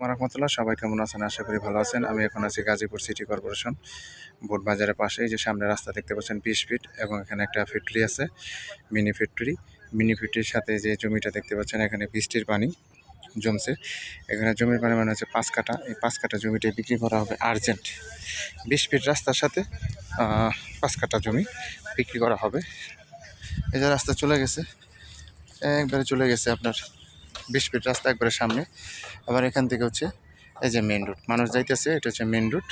রহমতুল্লাহ, সবাই কেমন আছেন? আশা করি ভালো আছেন। আমি এখন আছি গাজীপুর সিটি কর্পোরেশন, বোট বাজারের পাশে যে সামনে রাস্তা দেখতে পাচ্ছেন বিশ ফিট এবং এখানে একটা ফ্যাক্টরি আছে, মিনি ফ্যাক্টরি। মিনি ফ্যাক্টরির সাথে যে জমিটা দেখতে পাচ্ছেন, এখানে বৃষ্টির পানি জমছে। এখানে জমির পরিমাণ হচ্ছে পাঁচ কাঠা। এই পাঁচ কাঠা জমিটা বিক্রি করা হবে আর্জেন্ট। বিশ ফিট রাস্তার সাথে পাঁচ কাঠা জমি বিক্রি করা হবে। এই যে রাস্তা চলে গেছে, একবারে চলে গেছে আপনার। বিশ ফিট রাস্তা একবারে সামনে। আবার এখান থেকে হচ্ছে এই যে মেন রুট মানুষ যাইতেছে, এটা হচ্ছে মেন রুট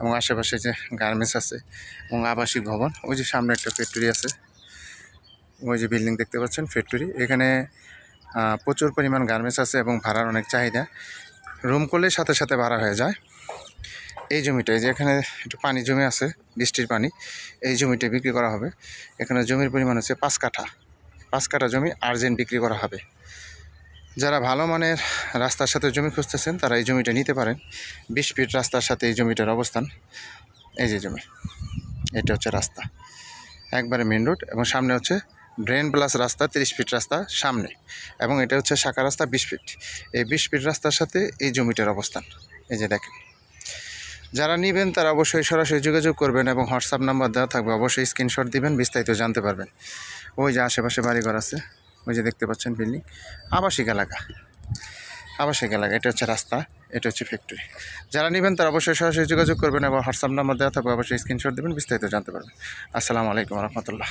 এবং আশেপাশে যে গার্মেন্টস আছে এবং আবাসিক ভবন, ওই যে সামনে একটা ফ্যাক্টরি আছে। ওই যে বিল্ডিং দেখতে পাচ্ছেন ফ্যাক্টরি এখানে প্রচুর পরিমাণ গার্মেন্টস আছে এবং ভাড়ার অনেক চাহিদা। রুম করলে সাথে সাথে ভাড়া হয়ে যায়। এই জমিটা যে এখানে একটু পানি জমে আছে, বৃষ্টির পানি, এই জমিটা বিক্রি করা হবে। এখানে জমির পরিমাণ হচ্ছে পাঁচ কাঠা। পাঁচ কাঠা জমি আর্জেন্ট বিক্রি করা হবে। যারা ভালো মানের রাস্তার সাথে জমি খুঁজতেছেন, তারা এই জমিটা নিতে পারেন। বিশ ফিট রাস্তার সাথে এই জমিটার অবস্থান। এই যে জমি, এটা হচ্ছে রাস্তা। একবারে মেন রোড এবং সামনে হচ্ছে ড্রেন প্লাস রাস্তা, তিরিশ ফিট রাস্তা সামনে। এবং এটা হচ্ছে শাখা রাস্তা বিশ ফিট। এই বিশ ফিট রাস্তার সাথে এই জমিটার অবস্থান। এই যে দেখেন, যারা নেবেন তারা অবশ্যই সরাসরি যোগাযোগ করবেন এবং হোয়াটসঅ্যাপ নাম্বার দেওয়া থাকবে। অবশ্যই স্ক্রিনশট দিবেন, বিস্তারিত জানতে পারবেন। ওই যে আশেপাশে বাড়িঘর আছে। ওই যে দেখতে পাচ্ছেন বিল্ডিং। আবাসিক এলাকা। আবাসিক এলাকা, এটা হচ্ছে রাস্তা, এটা হচ্ছে ফ্যাক্টরি যারা নেবেন তারা অবশ্যই সরাসরি যোগাযোগ করবেন এবং হোয়াটসঅ্যাপ নাম্বার দেওয়া থাকবে, অবশ্যই স্ক্রিনশট দেবেন, বিস্তারিত জানতে পারবেন। আসসালামু আলাইকুম রহমতুল্লাহ।